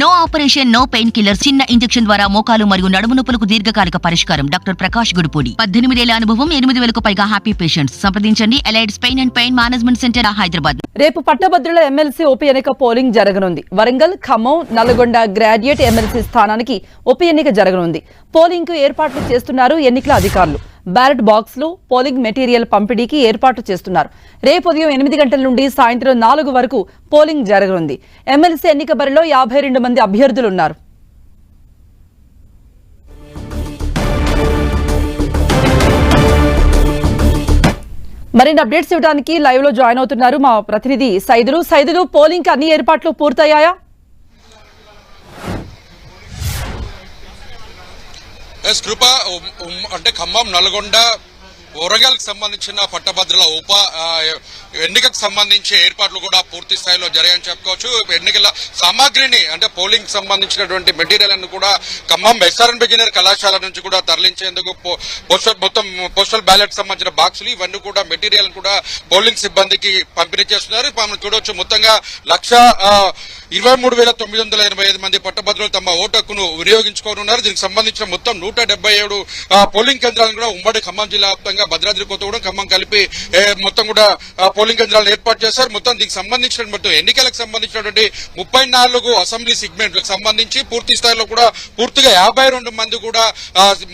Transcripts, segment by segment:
No operation no painkiller చిన్న injection ద్వారా మోకాలు మరియు నడుము నొప్పులకు దీర్ఘకాలిక పరిష్కారం. డాక్టర్ ప్రకాష్ గుడిపూడి. పద్దెనిమిదేళ్ళ అనుభవం ఎనిమిది వేలకు పైగా హ్యాపీ పేషెంట్స్ సంప్రదించండి. ఎలైడ్స్ pain and pain management centre Hyderabad. రేపు పట్టభద్రుల ఎమ్మెల్సీ ఉప ఎన్నిక పోలింగ్ జరగనుంది. వరంగల్ ఖమ్మం నల్గొండ గ్రాడ్యుయేట్ ఎమ్మెల్సీ స్థానానికి ఉప ఎన్నిక జరగనుంది. పోలింగ్కు ఏర్పాట్లు చేస్తున్నారు ఎన్నికల అధికారులు. బ్యాలెట్ బాక్స్లు పోలింగ్ మెటీరియల్ పంపిణీకి ఏర్పాట్లు చేస్తున్నారు. రేపు ఉదయం ఎనిమిది గంటల నుండి సాయంత్రం నాలుగు వరకు పోలింగ్ జరగనుంది. ఎమ్మెల్సీ ఎన్నిక బరిలో యాభై రెండు మంది అభ్యర్థులున్నారు. మరిన్ని అప్డేట్స్ ఇవ్వడానికి లైవ్లో జాయిన్ అవుతున్నారు మా ప్రతినిధి సైదులు. సైదులు పోలింగ్ అన్ని ఏర్పాట్లు పూర్తయ్యాయా? ఎస్ కృప అంటే ఖమ్మం నల్గొండ వరంగల్కి సంబంధించిన పట్టభద్రుల ఉప ఎన్నికకు సంబంధించి ఏర్పాట్లు కూడా పూర్తి స్థాయిలో జరిగాయని చెప్పుకోవచ్చు. ఎన్నికల సామాగ్రిని అంటే పోలింగ్ సంబంధించినటువంటి మెటీరియల్ అన్ని కూడా ఖమ్మం ఎస్ఆర్ఎన్ బిగినర్ కళాశాల నుంచి కూడా తరలించేందుకు పో- పోస్టల్ మొత్తం పోస్టల్ బ్యాలెట్ సంబంధించిన బాక్సులు ఇవన్నీ కూడా మెటీరియల్ కూడా పోలింగ్ సిబ్బందికి పంపిణీ చేస్తున్నారు. మనం చూడొచ్చు మొత్తంగా లక్ష ఇరవై మూడు వేల తొమ్మిది వందల ఎనభై ఐదు మంది పట్టభద్రులు తమ ఓటు హక్కును వినియోగించుకోనున్నారు. దీనికి సంబంధించిన మొత్తం నూట డెబ్బై ఏడు పోలింగ్ కేంద్రాలను కూడా ఉమ్మడి ఖమ్మం జిల్లా వ్యాప్తంగా భద్రాద్రి కొత్తగూడెం ఖమ్మం కలిపి మొత్తం కూడా పోలింగ్ కేంద్రాలను ఏర్పాటు చేశారు. మొత్తం దీనికి సంబంధించిన మొత్తం ఎన్నికలకు సంబంధించినటువంటి ముప్పై నాలుగు అసెంబ్లీ సెగ్మెంట్లకు సంబంధించి పూర్తి స్థాయిలో కూడా పూర్తిగా యాభై రెండు మంది కూడా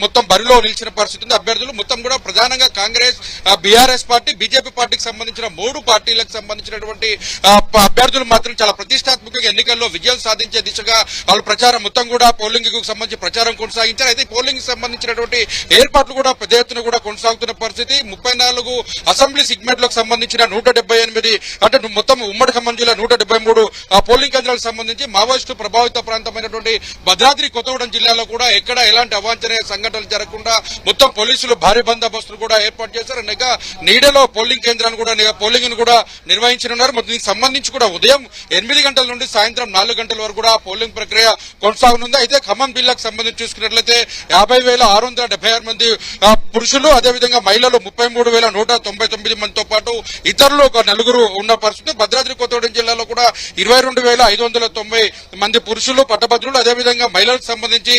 మొత్తం బరిలో నిలిచిన పరిస్థితి ఉంది. అభ్యర్థులు మొత్తం కూడా ప్రధానంగా కాంగ్రెస్ బీఆర్ఎస్ పార్టీ బీజేపీ పార్టీకి సంబంధించిన మూడు పార్టీలకు సంబంధించినటువంటి అభ్యర్థులు మాత్రం చాలా ప్రతిష్టాత్మకంగా ఎన్నికల్లో విజయం సాధించే దిశగా వాళ్ళు ప్రచారం మొత్తం కూడా పోలింగ్కు సంబంధించి ప్రచారం కొనసాగించారు. అయితే పోలింగ్ సంబంధించినటువంటి ఏర్పాట్లు కూడా పెద్ద ఎత్తున కూడా కొనసాగుతున్న పరిస్థితి. ముప్పై నాలుగు అసెంబ్లీ సెగ్మెంట్లకు సంబంధించిన నూట డెబ్బై ఎనిమిది అంటే మొత్తం ఉమ్మడి ఖమ్మం జిల్లా నూట డెబ్బై మూడు పోలింగ్ కేంద్రాలకు సంబంధించి మావోయిస్టు ప్రభావిత ప్రాంతమైనటువంటి భద్రాద్రి కొత్తగూడెం జిల్లాలో కూడా ఎక్కడ ఎలాంటి అవాంఛనీయ సంఘటనలు జరగకుండా మొత్తం పోలీసులు భారీ బందోబస్తులు కూడా ఏర్పాటు చేశారు. నిఘా నీడలో పోలింగ్ కేంద్రాన్ని కూడా పోలింగ్ కూడా నిర్వహించనున్నారు. మొత్తం దీనికి సంబంధించి కూడా ఉదయం ఎనిమిది గంటల నుండి సాయంత్రం నాలుగు గంటల వరకు కూడా పోలింగ్ ప్రక్రియ కొనసాగనుంది. అయితే ఖమ్మం జిల్లాకు సంబంధించి చూసుకున్నట్లయితే యాభై వేల ఆరు వందల డెబ్బై ఆరు మంది పురుషులు అదేవిధంగా మహిళలు ముప్పై మూడు వేల నూట తొంభై తొమ్మిది మందితో పాటు ఇతరులు ఒక నలుగురు ఉన్న పరిస్థితి. భద్రాద్రి కొత్తగూడెం జిల్లాలో కూడా ఇరవై రెండు వేల ఐదు వందల తొంభై మంది పురుషులు పట్టభద్రులు అదేవిధంగా మహిళలకు సంబంధించి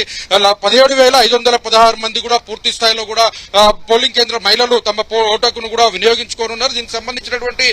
పదిహేడు వేల ఐదు వందల పదహారు మంది కూడా పూర్తి స్థాయిలో కూడా పోలింగ్ కేంద్ర మహిళలు తమ ఓటకును కూడా వినియోగించుకోనున్నారు. దీనికి సంబంధించినటువంటి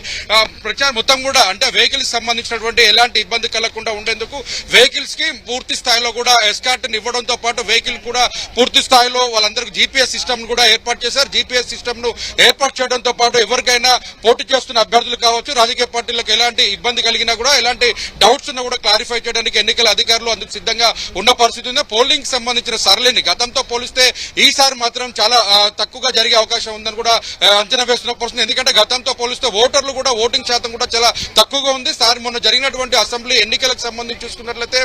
ప్రచారం మొత్తం కూడా అంటే వెహికల్స్ సంబంధించినటువంటి ఎలాంటి ఇబ్బంది కలగకుండా ఉండేందుకు వెహికల్స్కి పూర్తి స్థాయిలో కూడా ఎస్కాట్ ఇవ్వడంతో పాటు వెహికల్ కూడా పూర్తి స్థాయిలో వాళ్ళందరికీ జీపీఎస్ సిస్టమ్ కూడా ఏర్పాటు చేశారు. జీపీఎస్ సిస్టమ్ను ఏర్పాటు చేయడంతో పాటు ఎవరికైనా పోటీ చేస్తున్న అభ్యర్థులు కావచ్చు రాజకీయ పార్టీలకు ఎలాంటి ఇబ్బంది కలిగినా కూడా ఎలాంటి డౌట్స్ ఉన్నా కూడా క్లారిఫై చేయడానికి ఎన్నికల అధికారులు అందుకు సిద్ధంగా ఉన్న పరిస్థితి ఉంది. పోలింగ్ సంబంధించిన సరళిని గతంతో పోలిస్తే ఈసారి మాత్రం చాలా తక్కువగా జరిగే అవకాశం ఉందని కూడా అంచనా వేస్తున్న పరిస్థితి ఎందుకంటే గతంతో పోలిస్తే ఓటర్లు కూడా ఓటింగ్ శాతం కూడా చాలా తక్కువగా ఉంది. సార్ మొన్న జరిగినటువంటి అసెంబ్లీ ఎన్నికలకు సంబంధించి చూసుకున్నట్లయితే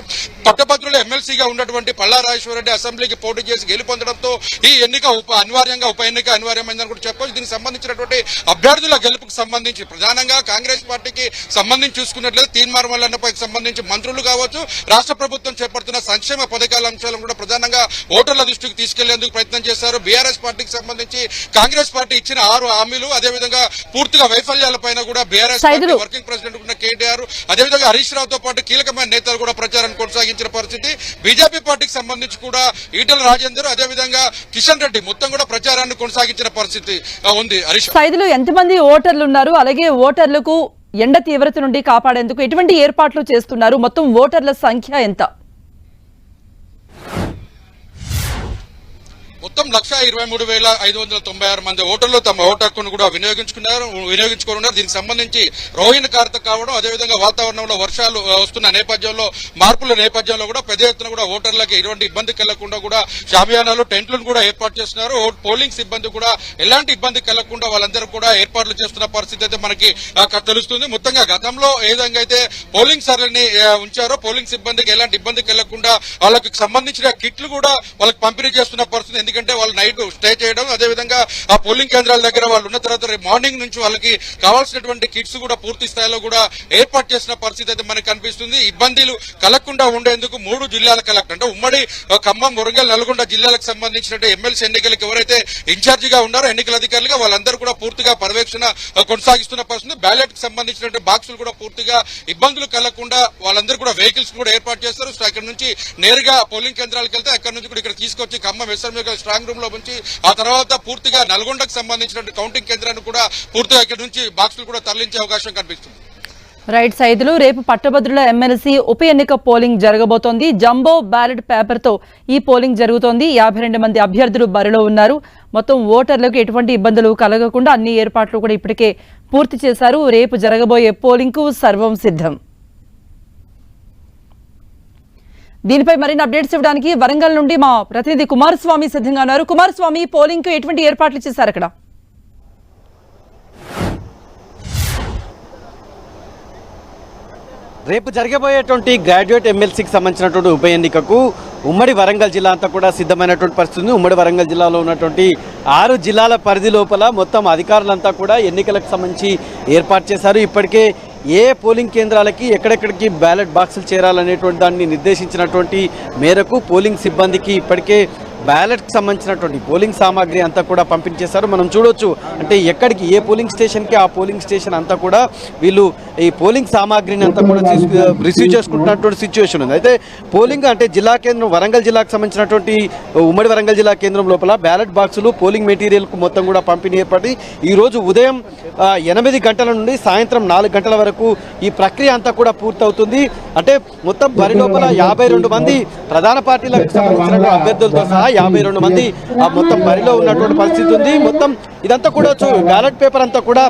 పట్టభద్రులు ఎమ్మెల్సీగా ఉన్నటువంటి పల్లా రెడ్డి అసెంబ్లీకి పోటీ చేసి గెలుపొందడంతో ఈ ఎన్నిక ఉప అనివార్యంగా ఉప ఎన్నిక అనివార్యమైందని కూడా చెప్పొచ్చు దీనికి సంబంధించినటువంటి అభ్యర్థుల గెలుపుకు సంబంధించి ప్రధానంగా కాంగ్రెస్ పార్టీకి సంబంధించి చూసుకున్నట్లయితే తీర్మార్ మల్లన్నపై సంబంధించి మంత్రులు కావచ్చు రాష్ట్ర ప్రభుత్వం చేపడుతున్న సంక్షేమ పథకాల అంశాలను కూడా ప్రధానంగా ఓటర్ల దృష్టికి తీసుకెళ్ళేందుకు ప్రయత్నం చేశారు బీఆర్ఎస్ పార్టీకి సంబంధించి కాంగ్రెస్ పార్టీ ఇచ్చిన ఆరు హామీలు అదేవిధంగా పూర్తిగా వైఫల్యాలపైన కూడా బీఆర్ఎస్. వర్కింగ్ ప్రెసిడెంట్ ఉన్న కేటీఆర్ అదేవిధంగా హరీష్ రావుతో పాటు కీలకమైన నేతలు కూడా ప్రచారం కొనసాగించిన పరిస్థితి. బీజేపీ పార్టీకి సంబంధించి కూడా ఈటల రాజేందర్ అదేవిధంగా కిషన్ రెడ్డి మొత్తం కూడా ప్రచారాన్ని కొనసాగించిన పరిస్థితి ఉంది. హరీష్ సైదులు ఎంతమంది ఓటర్లు ఉన్నారు? అలాగే ఓటర్లకు ఎండ తీవ్రత నుండి కాపాడేందుకు ఎటువంటి ఏర్పాట్లు చేస్తున్నారు? మొత్తం ఓటర్ల సంఖ్య ఎంత? మొత్తం లక్ష ఇరవై మూడు వేల ఐదు వందల తొంభై ఆరు మంది ఓటర్లు తమ ఓటు హక్కును కూడా వినియోగించుకున్నారు వినియోగించుకోనున్నారు దీనికి సంబంధించి రోహిణి కార్త కావడం అదేవిధంగా వాతావరణంలో వర్షాలు వస్తున్న నేపథ్యంలో మార్పుల నేపథ్యంలో కూడా పెద్ద ఎత్తున కూడా ఓటర్లకి ఎటువంటి ఇబ్బంది కలగకుండా కూడా షామియానాలు టెంట్లను కూడా ఏర్పాటు చేస్తున్నారు. ఓ- పోలింగ్ సిబ్బంది కూడా ఎలాంటి ఇబ్బంది కలగకుండా వాళ్ళందరూ కూడా ఏర్పాట్లు చేస్తున్న పరిస్థితి అయితే మనకి తెలుస్తుంది. మొత్తంగా గతంలో ఏ విధంగా అయితే పోలింగ్ సర్లని ఉంచారో పోలింగ్ సిబ్బందికి ఎలాంటి ఇబ్బంది కలగకుండా వాళ్ళకి సంబంధించిన కిట్లు కూడా వాళ్ళకి పంపిణీ చేస్తున్న పరిస్థితి ఎందుకంటే వాళ్ళు నైట్ స్టే చేయడం అదేవిధంగా ఆ పోలింగ్ కేంద్రాల దగ్గర వాళ్ళు ఉన్న తర్వాత రేపు మార్నింగ్ నుంచి వాళ్ళకి కావాల్సినటువంటి కిట్స్ కూడా పూర్తి స్థాయిలో కూడా ఏర్పాటు చేసిన పరిస్థితి అయితే మనకు కనిపిస్తుంది. ఇబ్బందులు కలగకుండా ఉండేందుకు మూడు జిల్లాల కలెక్టర్ అంటే ఉమ్మడి ఖమ్మం వరంగల్ నల్గొండ జిల్లాలకు సంబంధించిన ఎమ్మెల్సీ ఎన్నికలకు ఎవరైతే ఇన్ఛార్జిగా ఉన్నారో ఎన్నికల అధికారులుగా వాళ్ళందరూ కూడా పూర్తిగా పర్యవేక్షణ కొనసాగిస్తున్న పరిస్థితి. బ్యాలెట్కి సంబంధించిన బాక్సులు కూడా పూర్తిగా ఇబ్బందులు కలగకుండా వాళ్ళందరూ కూడా వెహికల్స్ కూడా ఏర్పాటు చేస్తారు. సో అక్కడ నుంచి నేరుగా పోలింగ్ కేంద్రాలకు వెళ్తే అక్కడ నుంచి కూడా ఇక్కడ తీసుకొచ్చి ఖమ్మం ఎస్ఎంఏ స్ట్రాంగ్ రూమ్లో ఉంచి ఆ తర్వాత పూర్తిగా నల్గొండకు సంబంధించిన కౌంటింగ్ కేంద్రాన్ని కూడా పూర్తిగా ఇక్కడ నుంచి బాక్సులు కూడా తరలించే అవకాశం కనిపిస్తుంది. రైట్ సైదులు రేపు పట్టభద్రుల ఎమ్మెల్సీ ఉప ఎన్నిక పోలింగ్ జరగబోతోంది. జంబో బ్యాలెట్ పేపర్తో ఈ పోలింగ్ జరుగుతోంది. యాభై రెండు మంది అభ్యర్థులు బరిలో ఉన్నారు. మొత్తం ఓటర్లకు ఎటువంటి ఇబ్బందులు కలగకుండా అన్ని ఏర్పాట్లు కూడా ఇప్పటికే పూర్తి చేశారు. రేపు జరగబోయే పోలింగ్కు సర్వం సిద్ధం. దీనిపై మరిన్ని అప్డేట్స్ ఇవ్వడానికి వరంగల్ నుండి మా ప్రతినిధి కుమారస్వామి సిద్ధంగా ఉన్నారు. కుమారస్వామి పోలింగ్కు ఎటువంటి ఏర్పాట్లు చేశారు అక్కడ? రేపు జరగబోయేటువంటి గ్రాడ్యుయేట్ ఎమ్మెల్సీకి సంబంధించినటువంటి ఉప ఎన్నికకు ఉమ్మడి వరంగల్ జిల్లా అంతా కూడా సిద్ధమైనటువంటి పరిస్థితి ఉంది. ఉమ్మడి వరంగల్ జిల్లాలో ఉన్నటువంటి ఆరు జిల్లాల పరిధి లోపల మొత్తం అధికారులంతా కూడా ఎన్నికలకు సంబంధించి ఏర్పాటు చేశారు. ఇప్పటికే ఏ పోలింగ్ కేంద్రాలకి ఎక్కడెక్కడికి బ్యాలెట్ బాక్సులు చేరాలనేటువంటి దాన్ని నిర్దేశించినటువంటి మేరకు పోలింగ్ సిబ్బందికి ఇప్పటికే బ్యాలెట్కి సంబంధించినటువంటి పోలింగ్ సామాగ్రి అంతా కూడా పంపించేశారు. మనం చూడొచ్చు అంటే ఎక్కడికి ఏ పోలింగ్ స్టేషన్కి ఆ పోలింగ్ స్టేషన్ అంతా కూడా వీళ్ళు ఈ పోలింగ్ సామాగ్రిని అంతా కూడా రిసీవ్ చేసుకుంటున్నటువంటి సిచ్యువేషన్ ఉంది. అయితే పోలింగ్ అంటే జిల్లా కేంద్రం వరంగల్ జిల్లాకు సంబంధించినటువంటి ఉమ్మడి వరంగల్ జిల్లా కేంద్రం లోపల బ్యాలెట్ బాక్సులు పోలింగ్ మెటీరియల్కు మొత్తం కూడా పంపిణీ ఏర్పడి ఈరోజు ఉదయం ఎనిమిది గంటల నుండి సాయంత్రం నాలుగు గంటల వరకు ఈ ప్రక్రియ అంతా కూడా పూర్తవుతుంది. అంటే మొత్తం బరి లోపల యాభై రెండు మంది ప్రధాన పార్టీలకు సంబంధించిన అభ్యర్థులతో సహా యాభై రెండు మంది ఆ మొత్తం బరిలో ఉన్నటువంటి పరిస్థితి ఉంది. మొత్తం ఇదంతా కూడా బ్యాలెట్ పేపర్ అంతా కూడా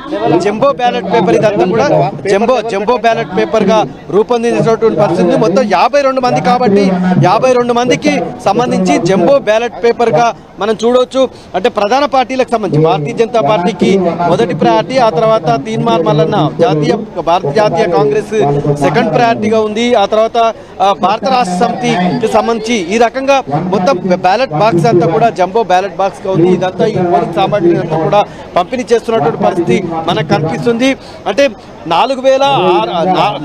జంబో బ్యాలెట్ పేపర్ ఇదంతా కూడా జంబో జంబో బ్యాలెట్ పేపర్గా రూపొందించినటువంటి పరిస్థితి మొత్తం యాభై రెండు మంది కాబట్టి యాభై రెండు మందికి సంబంధించి జంబో బ్యాలెట్ పేపర్గా మనం చూడవచ్చు అంటే ప్రధాన పార్టీలకు సంబంధించి భారతీయ జనతా పార్టీకి మొదటి ప్రయారిటీ ఆ తర్వాత తీన్మార్ మల్లన్న జాతీయ భారతీయ జాతీయ కాంగ్రెస్ సెకండ్ ప్రయారిటీగా ఉంది. ఆ తర్వాత భారత రాష్ట్ర సమితికి సంబంధించి ఈ రకంగా మొత్తం బ్యాలెట్ బాక్స్ అంతా కూడా జంబో బ్యాలెట్ బాక్స్గా ఉంది. ఇదంతా ఈ పోలింగ్ సామాగ్రి అంతా కూడా పంపిణీ చేస్తున్నటువంటి పరిస్థితి మనకు కనిపిస్తుంది. అంటే నాలుగు వేల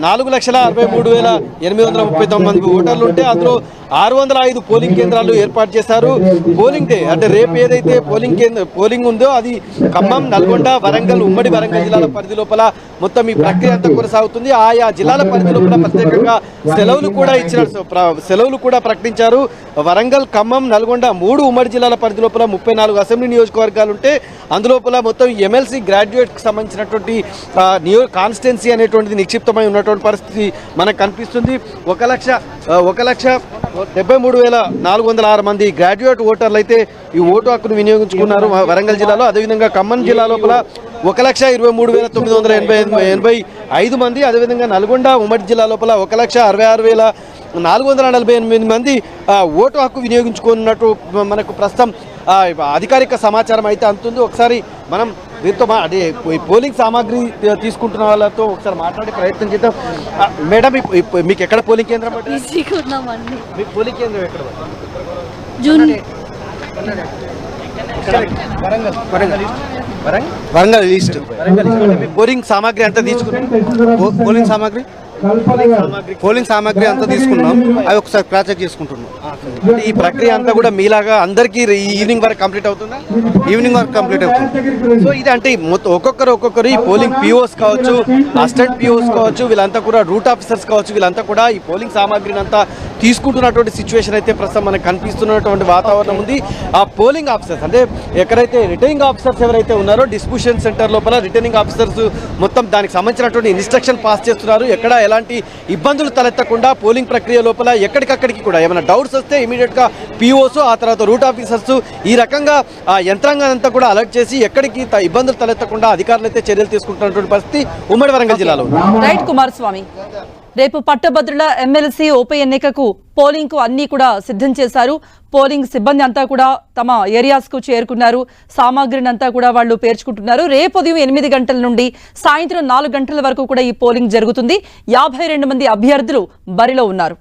నాలుగు లక్షల అరవై మూడు వేల ఎనిమిది వందల ముప్పై తొమ్మిది మంది ఓటర్లు ఉంటే అందులో ఆరు వందల ఐదు పోలింగ్ కేంద్రాలు ఏర్పాటు చేశారు. పోలింగ్ డే అంటే రేపు ఏదైతే పోలింగ్ కేంద్ర పోలింగ్ ఉందో అది ఖమ్మం నల్గొండ వరంగల్ ఉమ్మడి వరంగల్ జిల్లాల పరిధి లోపల మొత్తం ఈ ప్రక్రియ అంతా కొనసాగుతుంది. ఆయా జిల్లాల పరిధి లోపల ప్రత్యేకంగా సెలవులు కూడా ఇచ్చిన సెలవులు కూడా ప్రకటించారు. వరంగల్ ఖమ్మం నల్గొండ మూడు ఉమ్మడి జిల్లాల పరిధి లోపల ముప్పై నాలుగు అసెంబ్లీ నియోజకవర్గాలు ఉంటే అందులోపల మొత్తం ఎమ్మెల్సీ గ్రాడ్యుయేట్కి సంబంధించినటువంటి నియో కాన్స్టిట్యున్సీ అనేటువంటిది నిక్షిప్తమై ఉన్నటువంటి పరిస్థితి మనకు కనిపిస్తుంది. ఒక లక్ష ఒక లక్ష డెబ్బై మూడు వేల నాలుగు వందల ఆరు మంది గ్రాడ్యుయేట్ ఓటర్లు అయితే ఈ ఓటు హక్కును వినియోగించుకున్నారు. వరంగల్ జిల్లాలో అదేవిధంగా ఖమ్మం జిల్లా లోపల ఒక లక్ష ఇరవై మూడు వేల తొమ్మిది వందల ఎనభై ఎనభై ఐదు మంది అదేవిధంగా నల్గొండ ఉమ్మడి జిల్లా లోపల ఒక లక్ష అరవై ఆరు వేల నాలుగు వందల నలభై ఎనిమిది మంది ఓటు హక్కు వినియోగించుకున్నట్టు మనకు ప్రస్తుతం అధికారిక సమాచారం అయితే అందుతుంది. ఒకసారి మనం దీంతో మా అదే ఈ పోలింగ్ సామాగ్రి తీసుకుంటున్న వాళ్ళతో ఒకసారి మాట్లాడే ప్రయత్నం చేద్దాం. మేడం మీకు ఎక్కడ పోలింగ్ కేంద్రం మీ పోలింగ్ కేంద్రం ఎక్కడ? జూన్ వరంగల్. వరంగల్ వరంగల్? ఈస్ట్. పోలింగ్ సామాగ్రి అంతా తీసుకున్నారు పో- పోలింగ్ సామాగ్రి? పోలింగ్ సామాగ్రి అంతా తీసుకున్నాం. అవి ఒకసారి క్రాస్ చెక్ చేసుకుంటున్నాం. అంటే ఈ ప్రక్రియ అంతా కూడా మీలాగా అందరికీ ఈవినింగ్ వరకు కంప్లీట్ అవుతుందా? ఈవినింగ్ వరకు కంప్లీట్ అవుతుంది. సో ఇది అంటే మొత్తం ఒక్కొక్కరు ఒక్కొక్కరు ఈ పోలింగ్ పిఓస్ కావచ్చు అసిస్టెంట్ పిఓస్ కావచ్చు వీళ్ళంతా కూడా రూట్ ఆఫీసర్స్ కావచ్చు వీళ్ళంతా కూడా ఈ పోలింగ్ సామాగ్రిని అంతా తీసుకుంటున్నటువంటి సిచ్యువేషన్ అయితే ప్రస్తుతం మనకు కనిపిస్తున్నటువంటి వాతావరణం ఉంది. ఆ పోలింగ్ ఆఫీసర్స్ అంటే ఎక్కడైతే రిటర్నింగ్ ఆఫీసర్స్ ఎవరైతే ఉన్నారో డిస్ట్రిబ్యూషన్ సెంటర్ లోపల రిటర్నింగ్ ఆఫీసర్స్ మొత్తం దానికి సంబంధించినటువంటి ఇన్స్ట్రక్షన్ పాస్ చేస్తున్నారు. ఎక్కడ ఎలాంటి ఇబ్బందులు తలెత్తకుండా పోలింగ్ ప్రక్రియ లోపల ఎక్కడికక్కడికి కూడా ఏమైనా డౌట్స్ వస్తే ఇమీడియట్గా పిఓస్ ఆ తర్వాత రూట్ ఆఫీసర్స్ ఈ రకంగా ఆ యంత్రాంగాన్ని అంతా కూడా అలర్ట్ చేసి ఎక్కడికి ఇబ్బందులు తలెత్తకుండా అధికారులు అయితే చర్యలు తీసుకుంటున్నటువంటి పరిస్థితి ఉమ్మడి వరంగల్ జిల్లాలో ఉంది. రైట్ కుమారస్వామి రేపు పట్టభద్రుల ఎమ్మెల్సీ ఉప ఎన్నికకు పోలింగ్కు అన్ని కూడా సిద్ధం చేశారు. పోలింగ్ సిబ్బంది అంతా కూడా తమ ఏరియాస్కు చేరుకున్నారు. సామాగ్రిని అంతా కూడా వాళ్ళు పేర్చుకుంటున్నారు. రేపు ఉదయం ఎనిమిది గంటల నుండి సాయంత్రం నాలుగు గంటల వరకు కూడా ఈ పోలింగ్ జరుగుతుంది. యాభై రెండు మంది అభ్యర్థులు బరిలో ఉన్నారు.